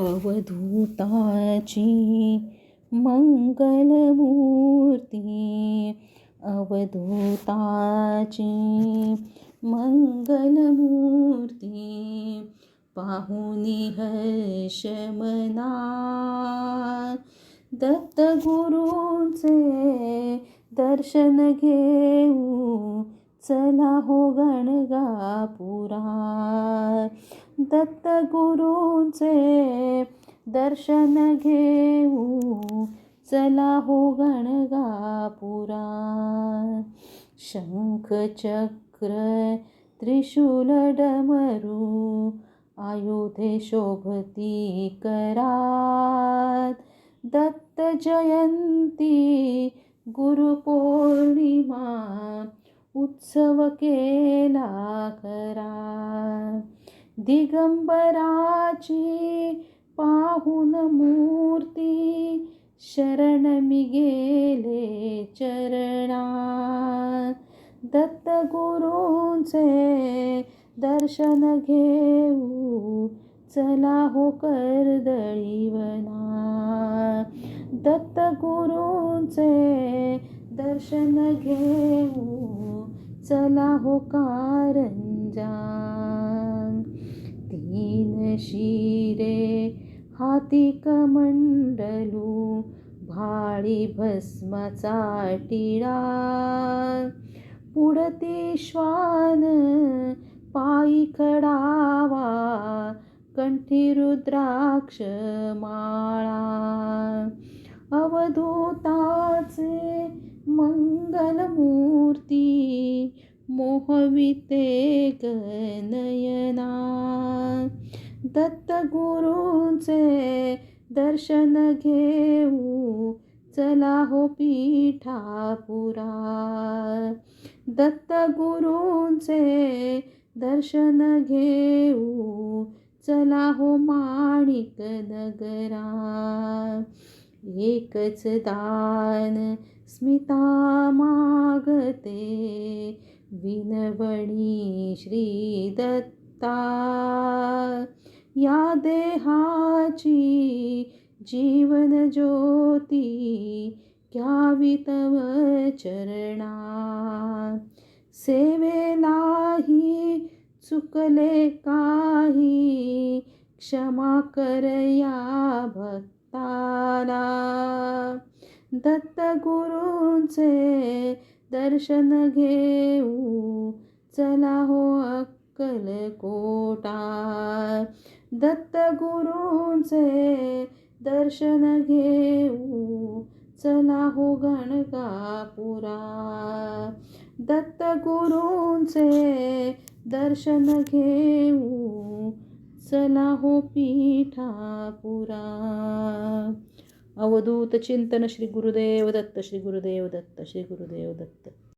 अवधूताची मंगलमूर्ती अवधूताची मंगलमूर्ती पाहुनी हर्षमना दत्तगुरूंचे दर्शन घेऊ चला हो गणगापुरा दत्तगुरूंचे दर्शन घेऊ. चला हो गणगापुरा शंख चक्र त्रिशूल डमरू. आयुधे शोभती करात. दत्त जयंती गुरुपौर्णिमा. उत्सव केला करा. दिगंबराची पाहून मूर्ती शरण मी गेले चरणा दत्तगुरूंचे दर्शन घेऊ चला हो कर्दळीवना दत्तगुरूंचे दर्शन घेऊ चला हो कारंजा शिरे हाती कमंडलू भाळी भस्माचा टिळा. पुढते श्वान पायी खडावा कंठी रुद्राक्ष माळा. अवधूताचे मंगलमूर्ती मोहविते गनयना दत्तगुरूंचे दर्शन घेऊ. चला हो पीठापुरा. दत्तगुरूंचे दर्शन घेऊ. चला हो माणिक नगरा. एकच दान स्मिता मागते. विनवणी श्री दत्ता. या देहाची जीवन ज्योती घ्यावी तव चरणा सेवेलाही चुकले काही क्षमा कर या भक्ताला. दत्तगुरूंचे दर्शन घेऊ चला हो अक्कलकोटा. दत्तगुरूंचे दर्शन घेऊ. चला हो गणगापुरा दत्तगुरूंचे दर्शन घेऊ. चला हो पीठापुरा. अवधूत चिंतन श्री गुरुदेव दत्त श्री गुरुदेव दत्त श्री गुरुदेव दत्त.